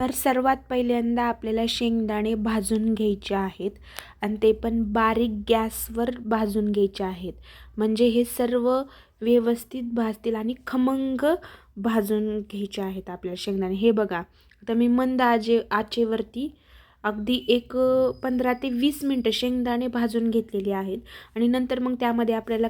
तर सर्वात पहिल्यांदा आपल्याला शेंगदाणे भाजून घ्यायचे आहेत आणि ते पण बारीक गॅसवर भाजून घ्यायचे आहेत. म्हणजे हे सर्व व्यवस्थित भाजतील आणि खमंग भाजून घ्यायचे आहेत आपल्याला शेंगदाणे. हे बघा आता मी मंद आजे आचेवरती अगदी एक पंधरा ते वीस मिनटं शेंगदाणे भाजून घेतलेली आहेत. आणि नंतर मग त्यामध्ये आपल्याला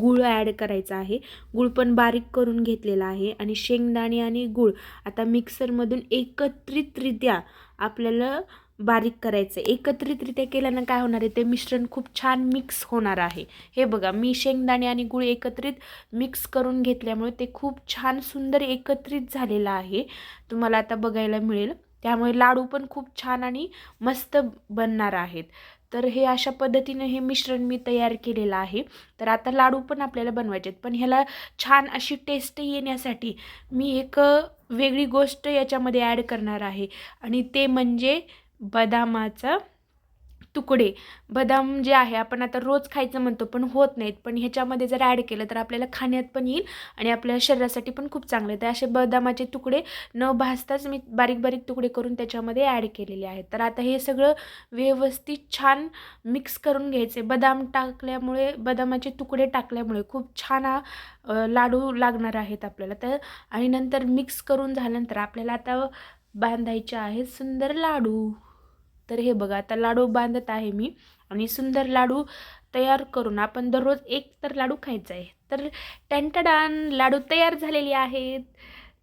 गूळ ॲड करायचा आहे. गूळ पण बारीक करून घेतलेला आहे. आणि शेंगदाणे आणि गूळ आता मिक्सरमधून एकत्रितरित्या आपल्याला बारीक करायचं आहे एकत्रितरित्या केल्यानं काय होणार आहे? ते मिश्रण खूप छान मिक्स होणार आहे. हे बघा मी शेंगदाणे आणि गूळ एकत्रित मिक्स करून घेतल्यामुळे ते खूप छान सुंदर एकत्रित झालेलं आहे. तुम्हाला आता बघायला मिळेल. त्यामुळे लाडू पण खूप छान आणि मस्त बनणार आहेत. तर हे अशा पद्धतीनं हे मिश्रण मी तयार केलेलं आहे. तर आता लाडू पण आपल्याला बनवायचे आहेत. पण ह्याला छान अशी टेस्ट येण्यासाठी मी एक वेगळी गोष्ट याच्यामध्ये ॲड करणार आहे. आणि ते म्हणजे बदामाचा तुकडे बदाम जे आहे आपण आता रोज खायचं म्हणतो पण होत नाहीत. पण ह्याच्यामध्ये जर ॲड केलं तर आपल्याला खाण्यात पण येईल आणि आपल्या शरीरासाठी पण खूप चांगले तर असे बदामाचे तुकडे न भाजताच मी बारीक बारीक तुकडे करून त्याच्यामध्ये ॲड केलेले आहेत. तर आता हे सगळं व्यवस्थित छान मिक्स करून घ्यायचे. बदाम टाकल्यामुळे बदामाचे तुकडे टाकल्यामुळे खूप छान हा लाडू लागणार आहेत आपल्याला. तर आणि नंतर मिक्स करून झाल्यानंतर आपल्याला आता बांधायचे आहेत सुंदर लाडू. तर हे बघा आता लाडू बांधत आहे मी आणि सुंदर लाडू तयार करून आपण दररोज एक तर लाडू खायचा आहे. तर टँटडान लाडू तयार झालेले आहेत.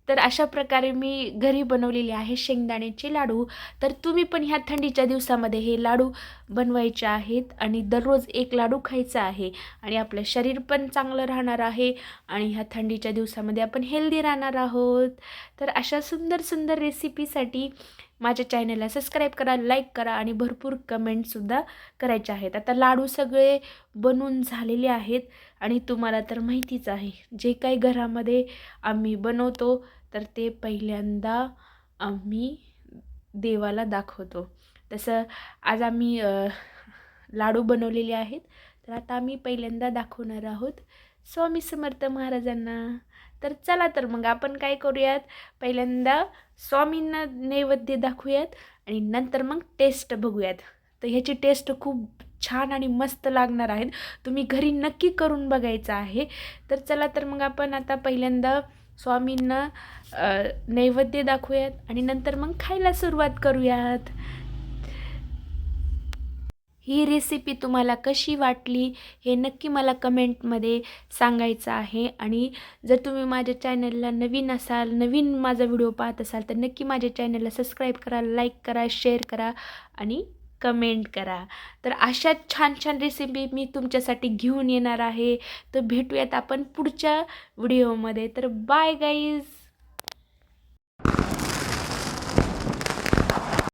तर अशा प्रकारे मी घरी बनवलेले आहे शेंगदाण्याचे लाडू. तर तुम्ही पण ह्या थंडीच्या दिवसामध्ये हे लाडू बनवायचे आहेत आणि दररोज एक लाडू खायचा आहे आणि आपलं शरीर पण चांगलं राहणार आहे आणि ह्या थंडीच्या दिवसामध्ये आपण हेल्दी राहणार आहोत. तर अशा सुंदर सुंदर रेसिपीसाठी माझ्या चॅनलला सबस्क्राईब करा लाईक करा आणि भरपूर कमेंटसुद्धा करायचे आहेत. आता लाडू सगळे बनून झालेले आहेत आणि तुम्हाला तर माहितीच आहे जे काही घरामध्ये आम्ही बनवतो तर ते पहिल्यांदा आम्ही देवाला दाखवतो. तसं आज आम्ही लाडू बनवलेले आहेत तर आता आम्ही पहिल्यांदा दाखवणार आहोत स्वामी समर्थ महाराजांना. तर चला तर मग आपण काय करूयात? पहिल्यांदा स्वामींना नैवेद्य दाखवूयात आणि नंतर मग टेस्ट बघूयात. तर ह्याची टेस्ट खूप छान आणि मस्त लागणार आहेत. तुम्ही घरी नक्की करून बघायचं आहे. तर चला तर मग आपण आता पहिल्यांदा स्वामींना नैवेद्य दाखवूयात आणि नंतर मग खायला सुरुवात करूयात. ही रेसिपी तुम्हाला कशी वाटली हे नक्की मला कमेंटमध्ये सांगायचं आहे. आणि जर तुम्ही माझ्या चॅनलला नवीन असाल नवीन माझा व्हिडिओ पाहत असाल तर नक्की माझ्या चॅनलला सबस्क्राईब करा लाईक करा शेअर करा आणि कमेंट करा. तर अशा छान छान रेसिपी मी तुमच्यासाठी घेऊन येणार आहे. तर भेटूयात आपण पुढच्या व्हिडिओमध्ये तर बाय गाईज